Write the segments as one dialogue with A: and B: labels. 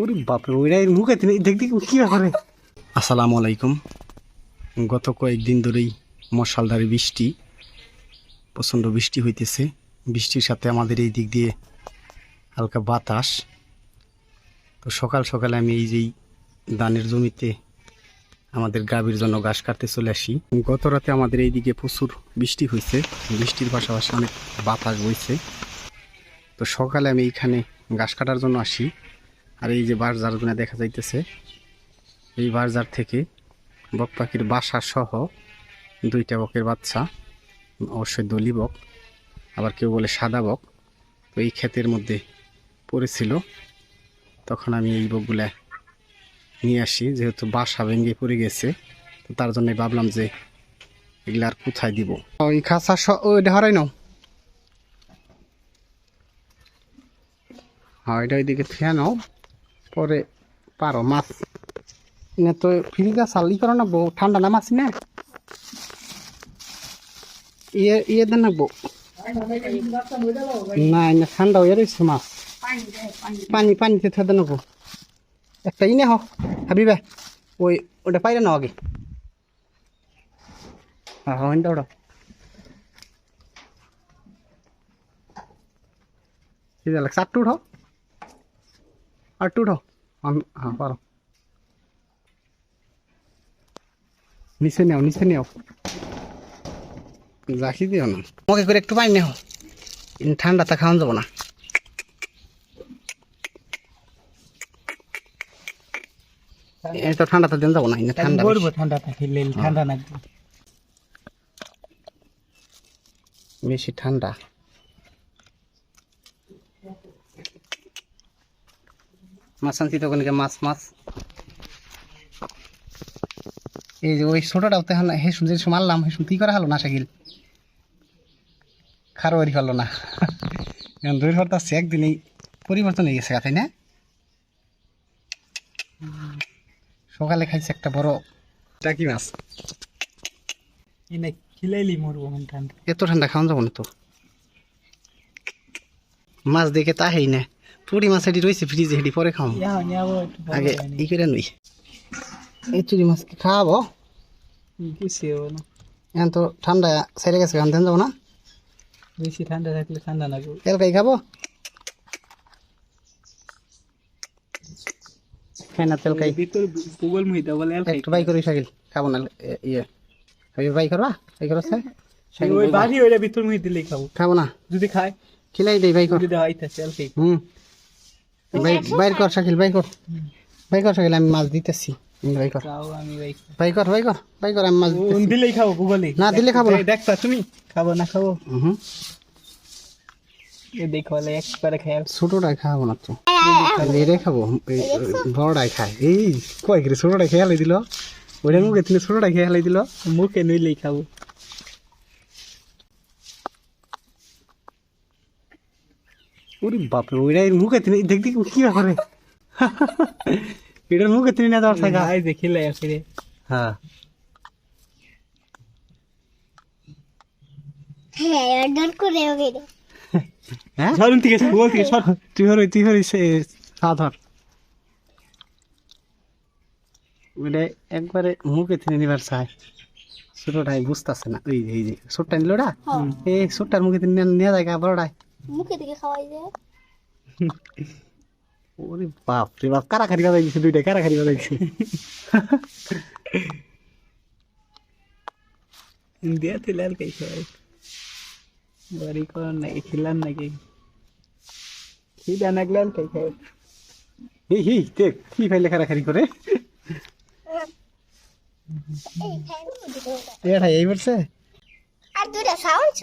A: ওরে বাপরে ওইরা মুখে তিনি দেখ দেখি কি করে আসসালামু আলাইকুম। গত কয়েকদিন ধরেই মশালধারে বৃষ্টি, প্রচণ্ড বৃষ্টি হইতেছে। বৃষ্টির সাথে আমাদের এই দিক দিয়ে হালকা বাতাস। তো সকাল সকালে আমি এই যেই ধানের জমিতে আমাদের গাভীর জন্য ঘাস কাটতে চলে আসি। গত রাতে আমাদের এইদিকে প্রচুর বৃষ্টি হয়েছে বৃষ্টির পাশাপাশি অনেক বাতাস বইছে। তো সকালে আমি এইখানে ঘাস কাটার জন্য আসি। আর এই যে বারজার জন্য দেখা যাইতেছে, এই বারজার থেকে বক পাখির বাসা সহ দুইটা বকের বাচ্চা, অবশ্যই দলি বক, আবার কেউ বলে সাদা বক। তো এই ক্ষেতের মধ্যে পড়েছিল। তখন আমি এই বকগুলা নিয়ে আসি, যেহেতু বাসা ভেঙে পড়ে গেছে, তো তার জন্য ভাবলাম যে এগুলো আর কোথায় দিব? ওই স- ওইটা হরাই নাও। হ্যাঁ এটা ওইদিকে থিয়া নাও। পরে পারো মাছ না তো ফ্রিজা চালি করো না বউ ঠান্ডা না মাছ না ইয়ে ইয়ে দেন না বউ না না ঠান্ডা হয়ে রয়েছে মাছ পানি পানিতে থে দেন বউ একটা ইনে হ হাবিবা ওই ওটা পাইলে না আগে হ্যাঁ হ্যাঁ ওটা ঠিক আছে আটটু উঠাও আটটু উঠাও আমি- হ্যাঁ পারো নিচে নেও নিচে নেও। রাখি দিও না। আমাকে করে একটু পানি নেও। ঠান্ডাটা খাওয়ান যাব না। এই তো ঠান্ডাটা দেন যাব না ঠান্ডা
B: করব ঠান্ডা থাকলে ঠান্ডা লাগবে।
A: বেশি- বেশি ঠান্ডা। মাছ আনছি তখন মাছ মাছ। এই যে ওই ছোটটাও তো এখন হে শুনছি মারলাম হে শুনতেই করা হলো না সাকিল খারোয়ারি হলো না। এখন দূর হতে আসছে একদিনই পরিবর্তন হয়ে গেছে তাই না? সকালে খাইছে একটা বড় টাকি মাছ।
B: এনে খিলাইলি মরবো এখন ঠান্ডা।
A: এত ঠান্ডা খাওয়া যাব না তো। মাছ দেখে তা হেই না। পুরি মাছ এটি রয়েছে ফ্রিজে হেঁটি পরে খাও আগে। ই করে নই। এই চুরি মাছ কি খাওয়াবো? এখন তো ঠান্ডা সেরে গেছে আনতেন যাব না?
B: বেশি ঠান্ডা থাকলে ঠান্ডা লাগবে
A: তেলকাই খাব? খাই না তেলকাই
B: গুগল মহিদা বলে
A: একটু বাই করি সাকিল খাব না ইয়ে। ওই বাই করবা? বাই করো স্যার
B: ওই বাড়ি ওইটা ভিতর মহি দিলেই খাব।
A: খাব না?
B: যদি খায়
A: খিলাই দেই বাই কর।
B: যদি
A: হুম। বাইর কর শাকিল বাই কর। বাই কর শাকিল আমি মাছ দিতেছি। বাই কর। বাই কর। বাই কর বাই কর আমি মাছ
B: দিলেই খাব গুগলে
A: না, দিলে খাব না।
B: দেখতা তুমি। খাব না খাব।
A: হুম ছোটটাই খাব না তো। এটাই খাব এই বড়টাই খায় এই কয় করে ছোটটাই খেয়ে হালাই দিল? ওইটার মুখে তিনি ছোটটাই খেয়ে হালাই দিল?
B: মুখে নইলেই খাব।
A: ওরে বাপরে ওইটা এর মুখে তিনি দেখ দেখি কি করে এটার মুখে তিনি না দেওয়ার থাকা
B: দেখি লাই ফিরে
A: হ্যাঁ।
C: হ্যাঁ
A: হ্যাঁ? একবারে মুখে তিনি নিবার চায়। ছোটটাই বুঝতেছে না। ওই এই যে ছোটটা নিল ওটা এই ছোটটার মুখে তিনি নিয়ে যায় বড়টাই।
C: মুখে থেকে খাওয়াই যায়।
A: ওরে বাপ রে বাপ কারাকারি বাজাই দিছে দুইটা কারাকারি বাজাই দিছে
B: দিয়া তুই লাল খাই খাই বাড়ি কর নাকি খিলান নাকি? খিদা নাগলে লাল খাই খাই
A: এই হি দেখ কি ফাইলে কারাকারি করে?
C: এই খাই
A: এই বলছে?
C: আর দুটা খাওয়াইছ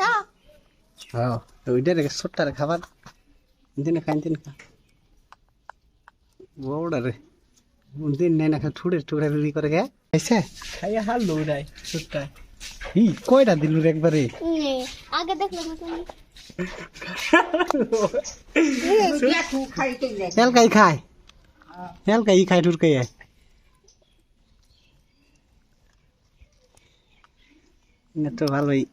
A: হ্যাঁ ওইটা রে ছোট্টারে খাবার দিনে খাই দিন খা বউটা রে দিন নেই না খা ঠুড়ে টুকরা রুড়ি করে গে আইসে
B: খাইয়া হাল দৌড়ায় ছোট্টা
A: ই কয়টা দিল রে একবারে
C: নে, আগে দেখলে না তুমি
A: হেলকাই খায় হেলকাই খায় ঠুরকাই আয় না তো ভালোই
B: বিআইপি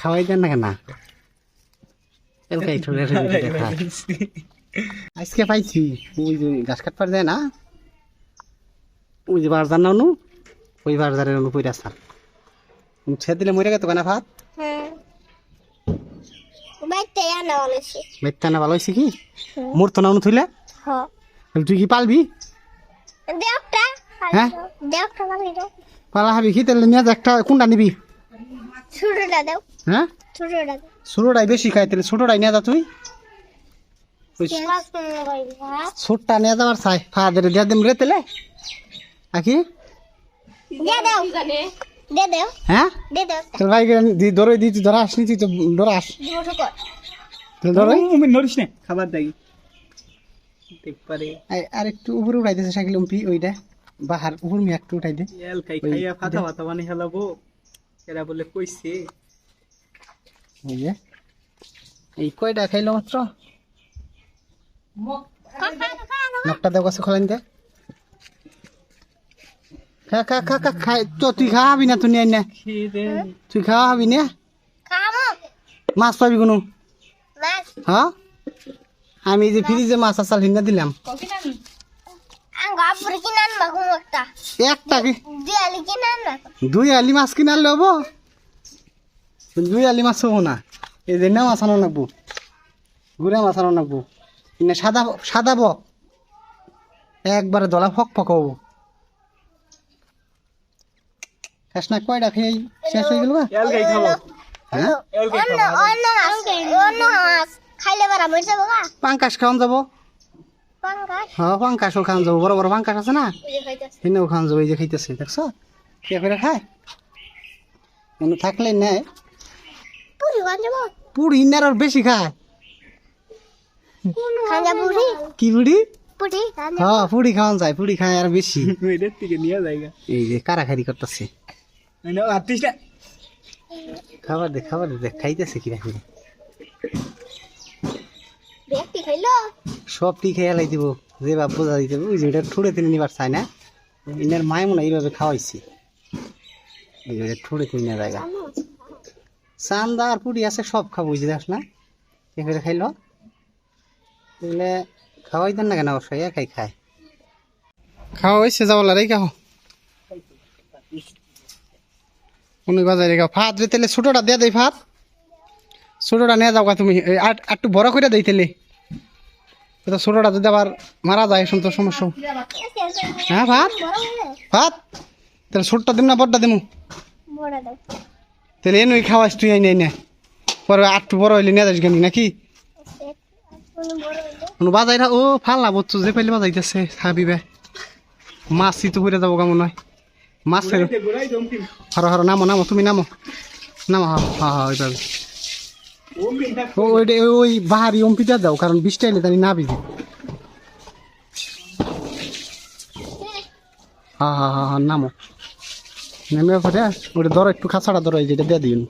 A: খাওয়াই দেন না কেন? ঠুরে আজকে পাইছি। ওই যে গাছ কাটবার যায় না? ওই যে বাজার না অনু ওই বাজারের অনু পইরা সার ছেড়ে দিলে মরে গেত কেনা ভাত?
C: হ্যাঁ। আনা
A: না ভালো হয়েছে কি? মোর তো না অনু থইলে তুই কি পালবি? হ্যাঁ? পালা হাবি কি? তাহলে নিয়ে একটা কোনটা নিবি?
C: ছোটটা দাও।
A: হ্যাঁ?
C: ছোটটা দাও।
A: ছোটটাই বেশি খাই তাহলে ছোটটাই নিয়ে যা তুই
C: হ্যাঁ?
A: ছোটটা নিয়ে যাবার চাই। ফাদের দিয়ে দিম রে তেলে আকি
C: দে দাও। দে দাও।
A: হ্যাঁ?
C: দে দাও।
A: তোর ভাই দি ধরে দি তুই ধরা আসনি তুই তো ধরো
B: নড়িস না। খাবার দাই।
A: আর একটু উপরে উঠাই উম্পি ওইটা। বাহার উপর মি একটু উঠাই দে।
B: এল খাই খাইয়া ফাটা ফাটা বানি হেলাবো। এরা বলে কইছে।
A: এই যে এই কয়টা খাইলো মাত্র? নকটা দেও কাছে খোলেন দে। খা খা খা খা খাই তো তুই খাওয়াবি না তুই নিয়ে না তুই খাওয়াবি না?
C: খামো
A: মাছ পাবি কোনো?
C: মাছ।
A: হ্যাঁ? আমি যে ফ্রিজে মাছ আসাল হিন্না দিলাম।
C: একটা
A: কি? দুই আলি মাছ কিনার লব দুই আলি মাছ হব না। এই যে মাছ আনো নাকবো গুড়া মাছ আনো নাকবো না সাদা সাদা একবারে দলা ফক ফক হব। না কয়টা খেয়ে শেষ হয়ে গেল হ্যাঁ? পাঙ্কাশ খাওয়ান যাব। হ্যাঁ পাঙ্কাশও খাওয়ান যাব। বড় বড় পাঙ্কাশ আছে না?
C: যে খাইতেছে।
A: যাব এই যে খাইতেছে দেখছ? কে করে খায়? এমনি থাকলে নেয়
C: পুরি খান
A: ইনার আর বেশি খায়।
C: খান
A: কি পুরি?
C: পুরি খান যাব।
A: হ্যাঁ পুরি খাওয়ান যায় পুরি খায় আর বেশি। এই যে কারাকারি করতেছে।
B: মানে
A: খাবার দে খাবার দে খাইতেছে কি রাখি
C: খাইলো?
A: সব টি খেয়ে লাই দিব, যে বাপ বোঝা দিতে ওই যে এটা ঠুড়ে তিনি নিবার চায় না। ইনার মায় মনে এইভাবে খাওয়াইছি। এই যে ঠুড়ে তিনি না জায়গা। চান্দা আর পুরি আছে, সব খাব বুঝে দেখ না? করে খাইলো। এগুলো খাওয়াই দেন না কেন অবশ্যই একাই খায়। খাওয়া হয়েছে যাব লারাই খাও। কোন বাজারে খাও। ভাত রে তেলে, ছোটটা দিয়ে দেই ভাত। ছোটটা নিয়ে যাও তুমি। একটু বড় করে দেই তেলে। এটা ছোটটা যদি আবার মারা যায় শুনতো সমস্যা। হ্যাঁ ভাত? ভাত? তাহলে ছোটটা দিম না বড়টা দিমু? তাহলে এনুই খাওয়াস তুই আই নাই পরে একটু বড় হইলে নিয়ে যাস গানি নাকি? বাজাইরা ও ফাল্লা বচ্চু যে পাইলে বাজাইতেছে খাবি বে মাছ তো করে যাব কেমন নয় মাছ হর হর নামো নামো তুমি নামো। নামো হ্যাঁ হ্যাঁ হ্যাঁ ওইভাবে
B: ওম দিন থাক
A: ও ওইটা ওই- বাহারি অম্পিটা দাও কারণ বৃষ্টি এলে তাই নাবি। হা হা হা হা নামো। নেমে পরে ওটা ধরো একটু খাসাটা ধরো এই যেটা দিয়ে দিন